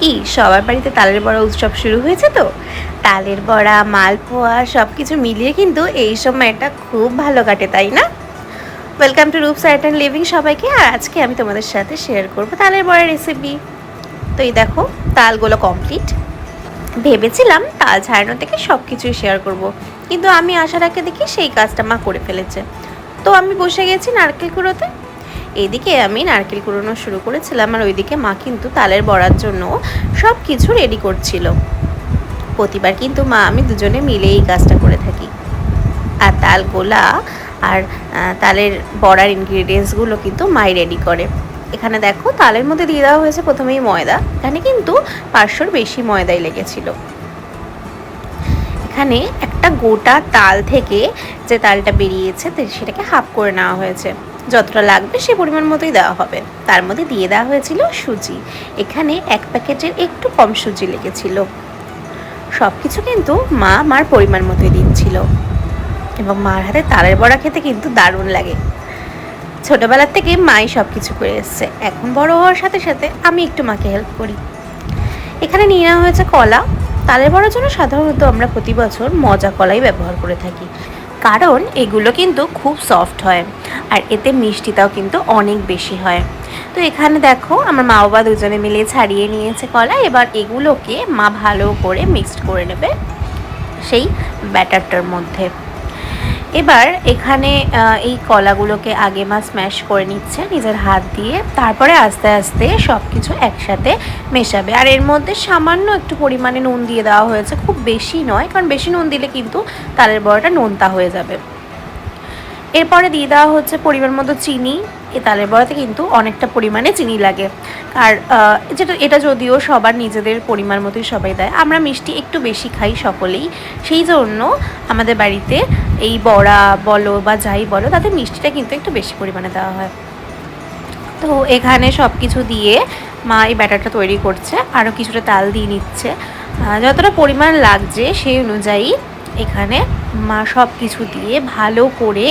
কি? সবার বাড়িতে তালের বড়া উৎসব শুরু হয়েছে তো? তালের বড়া, মালপোয়া সব কিছু মিলিয়ে কিন্তু এই সময়টা খুব ভালো কাটে, তাই না? Welcome to Roop site and living সবাইকে। আর আজকে আমি তোমাদের সাথে শেয়ার করব তালের বড়া রেসিপি তো এই দেখো, তালগুলো কমপ্লিট ভেবেছিলাম তাল ছাড়ানো থেকে সব কিছুই শেয়ার করব। কিন্তু আমি আসার আগে দেখি সেই কাজটা মা করে ফেলেছে। তো আমি বসে গেছি নারকেল কুড়োতে। এইদিকে আমি নারকেল কুড়োনো শুরু করেছিলাম আর ওইদিকে মা কিন্তু তালের বড়ার জন্য সব কিছু রেডি করছিল। প্রতিবার কিন্তু মা, আমি দুজনে মিলে এই কাজটা করে থাকি। আর তাল গোলা আর তালের বড়ার ইনগ্রিডিয়েন্টসগুলো কিন্তু মাই রেডি করে। এখানে দেখো তালের মধ্যে দিয়ে দেওয়া হয়েছে প্রথমেই ময়দা। এখানে কিন্তু পাঁচশোর বেশি ময়দাই লেগেছিল। এখানে একটা গোটা তাল থেকে যে তালটা বেরিয়েছে সেটাকে হাফ করে নেওয়া হয়েছে। যতটা লাগবে সে পরিমাণ মতোই দেওয়া হবে। তার মধ্যে দিয়ে দেওয়া হয়েছিল সুজি। এখানে এক প্যাকেটের একটু কম সুজি লেগেছিল। সব কিছু কিন্তু মা মার পরিমাণ মতোই দিচ্ছিল। এবং মার হাতে তালের বড়া খেতে কিন্তু দারুণ লাগে। ছোটবেলার থেকে মাই সব কিছু করে এসছে। এখন বড় হওয়ার সাথে সাথে আমি একটু মাকে হেল্প করি। এখানে নিয়ে নেওয়া হয়েছে কলা। তালের বড়ার জন্য সাধারণত আমরা প্রতি বছর মজা কলাই ব্যবহার করে থাকি। কারণ এগুলো কিন্তু খুব সফট হয় আর এতে মিষ্টিটাও কিন্তু অনেক বেশি হয়। তো এখানে দেখো আমার মা বাবা দুজনে মিলে ছাড়িয়ে নিয়েছে কলা, এবার এগুলোকে মা ভালো করে মিক্সড করে নেবে সেই ব্যাটারটার মধ্যে। এবার এখানে এই কলাগুলোকে আগে মা স্ম্যাশ করে নিচ্ছে নিজের হাত দিয়ে, তারপরে আস্তে আস্তে সব কিছু একসাথে মেশাবে। আর এর মধ্যে সামান্য একটু পরিমাণে নুন দিয়ে দেওয়া হয়েছে, খুব বেশি নয়, কারণ বেশি নুন দিলে কিন্তু তালের বড়াটা নোনতা হয়ে যাবে। এরপরে দিয়ে দেওয়া হচ্ছে পরিমাণ মতো চিনি এই তালের বড়াতে কিন্তু অনেকটা পরিমাণে চিনি লাগে। আর যেটা, এটা যদিও সবার নিজেদের পরিমাণ মতোই সবাই দেয়, আমরা মিষ্টি একটু বেশি খাই সকলেই। সেই জন্য আমাদের বাড়িতে এই বড়া বলো বা যাই বলো, তাতে মিষ্টিটা কিন্তু একটু বেশি পরিমাণে দেওয়া হয়। তো এখানে সব কিছু দিয়ে মা এই ব্যাটারটা তৈরি করছে, আরও কিছুটা তাল দিয়ে নিচ্ছে। যতটা পরিমাণ লাগছে সেই অনুযায়ী এখানে সব কিছু দিয়ে ভালো করে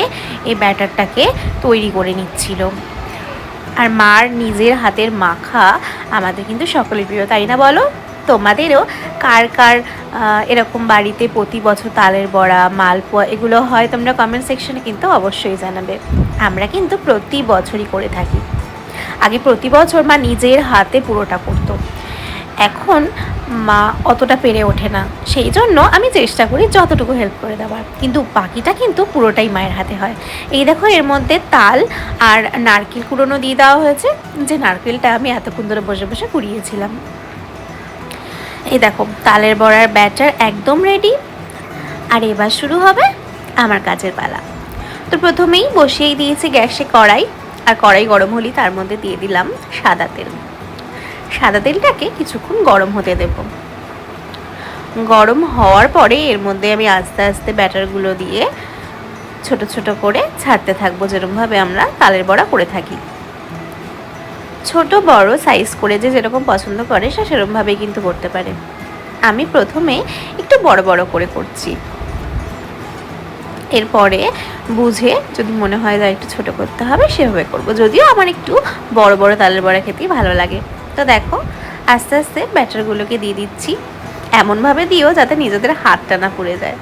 এই ব্যাটারটাকে তৈরি করে নিচ্ছিল। আর মার নিজের হাতের মাখা আমাদের কিন্তু সকলের প্রিয়, তাই না বলো? তোমাদেরও কার কার এরকম বাড়িতে প্রতি বছর তালের বড়া, মালপোয়া এগুলো হয় তোমরা কমেন্ট সেকশনে কিন্তু অবশ্যই জানাবে। আমরা কিন্তু প্রতি বছরই করে থাকি। আগে প্রতি বছর মা নিজের হাতে পুরোটা করতো। এখন মা অতটা পেরে ওঠে না। সেই জন্য আমি চেষ্টা করি যতটুকু হেল্প করে দেওয়ার। কিন্তু বাকিটা কিন্তু পুরোটাই মায়ের হাতে হয়। এই দেখো এর মধ্যে তাল আর নারকেল কুড়োনো দিয়ে দেওয়া হয়েছে, যে নারকেলটা আমি এতক্ষণ ধরে বসে বসে কুড়িয়েছিলাম। এই দেখো, তালের বড়ার ব্যাটার একদম রেডি আর এবার শুরু হবে আমার কাজের পালা। তো প্রথমেই বসিয়েই দিয়েছি গ্যাসে কড়াই। আর কড়াই গরম হলেই তার মধ্যে দিয়ে দিলাম সাদা তেল। সাদা তেলটাকে কিছুক্ষণ গরম হতে দেব। গরম হওয়ার পরে এর মধ্যে আমি আস্তে আস্তে ব্যাটারগুলো দিয়ে ছোট ছোট করে ছাড়তে থাকব, যেরকমভাবে আমরা তালের বড়া করে থাকি। ছোট, বড় সাইজ করে যে যেরকম পছন্দ করে সে সেরকমভাবেই কিন্তু করতে পারে। আমি প্রথমে একটু বড় বড় করে করছি। এরপরে বুঝে যদি মনে হয় যে একটু ছোট করতে হবে, সেভাবে করব। যদিও আমার একটু বড় বড় তালের বড়া খেতেই ভালো লাগে। তো দেখো, আস্তে আস্তে ব্যাটারগুলোকে দিয়ে দিচ্ছি। এমনভাবে দিও যাতে নিজেদের হাতটা না পুড়ে যায়।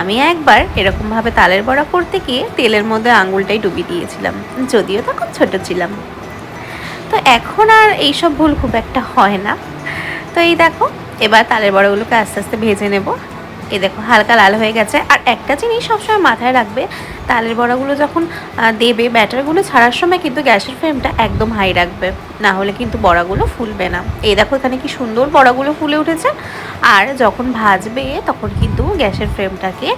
আমি একবার এরকমভাবে তালের বড়া করতে গিয়ে তেলের মধ্যে আঙুলটাই ডুবিয়ে দিয়েছিলাম। যদিও তখন ছোট ছিলাম। তো এখন আর এইসব ভুল খুব একটা হয় না। তো এই দেখো, এবার তালের বড়াগুলোকে আস্তে আস্তে ভেজে নেব। এই দেখো, হালকা লাল হয়ে গেছে। আর একটা জিনিস সবসময় মাথায় রাখবে, তালের বড়াগুলো যখন দেবে ব্যাটারগুলো ছাড়ার সময় কিন্তু গ্যাসের ফ্লেমটা একদম হাই রাখবে। না হলে কিন্তু বড়াগুলো ফুলবে না। এই দেখো, এখানে কি সুন্দর বড়াগুলো ফুলে উঠেছে। আর যখন ভাজবে, তখন কিন্তু গ্যাসের ফ্লেমটাকে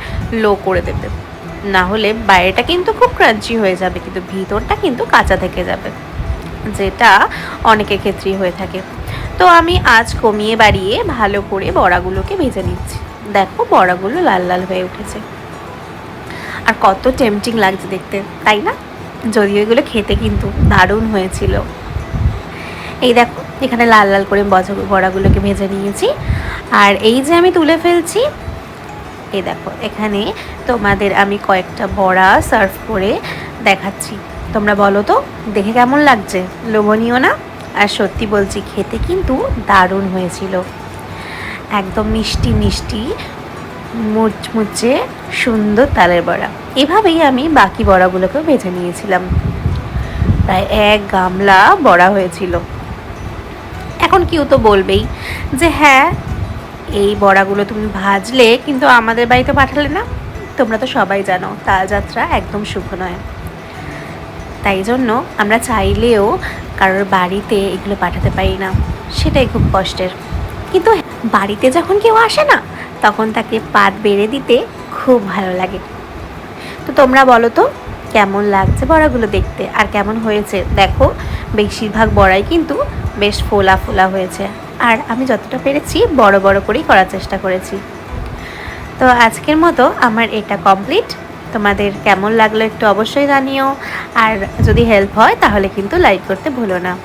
লো করে দেবে। না হলে বাইরেটা কিন্তু খুব ক্রাঞ্চি হয়ে যাবে, কিন্তু ভিতরটা কিন্তু কাঁচা থেকে যাবে, যেটা অনেকের ক্ষেত্রেই হয়ে থাকে। তো আমি আজ কমিয়ে বাড়িয়ে ভালো করে বড়াগুলোকে ভেজে নিচ্ছি। দেখো বড়াগুলো লাল লাল হয়ে উঠেছে। আর কত টেম্পটিং লাগছে দেখতে, তাই না? যদিও এগুলো খেতে কিন্তু দারুণ হয়েছিল। এই দেখো, এখানে লাল লাল করে বজ- বড়াগুলোকে ভেজে নিয়েছি। আর এই যে আমি তুলে ফেলছি, এই দেখো, এখানে তোমাদের আমি কয়েকটা বড়া সার্ভ করে দেখাচ্ছি। তোমরা বলো তো, দেখে কেমন লাগছে? লোভনীয় না? আর সত্যি বলছি, খেতে কিন্তু দারুণ হয়েছিল। একদম মিষ্টি মিষ্টি, মুচমুচে, সুন্দর তালের বড়া। এভাবেই আমি বাকি বড়াগুলোকেও ভেজে নিয়েছিলাম। প্রায় এক গামলা বড়া হয়েছিল। এখন কেউ তো বলবেই যে হ্যাঁ এই বড়াগুলো তুমি ভাজলে কিন্তু আমাদের বাড়িতে পাঠালে না? তোমরা তো সবাই জানো, তালযাত্রা একদম শুভ নয়। তাই জন্য আমরা চাইলেও কারোর বাড়িতে এগুলো পাঠাতে পারি না। সেটাই খুব কষ্টের। কিন্তু বাড়িতে যখন কেউ আসে না, তখন তাকে পাত বেড়ে দিতে খুব ভালো লাগে। তো তোমরা বলো তো, কেমন লাগছে বড়াগুলো দেখতে? আর কেমন হয়েছে? দেখো, বেশিরভাগ বড়াই কিন্তু বেশ ফোলা ফোলা হয়েছে। আর আমি যতটা পেরেছি, বড় বড় করেই করার চেষ্টা করেছি। তো আজকের মতো আমার এটা কমপ্লিট। তোমাদের কেমন লাগল একটু অবশ্যই জানিও। আর যদি হেল্প হয়, তাহলে কিন্তু লাইক করতে ভুলো না।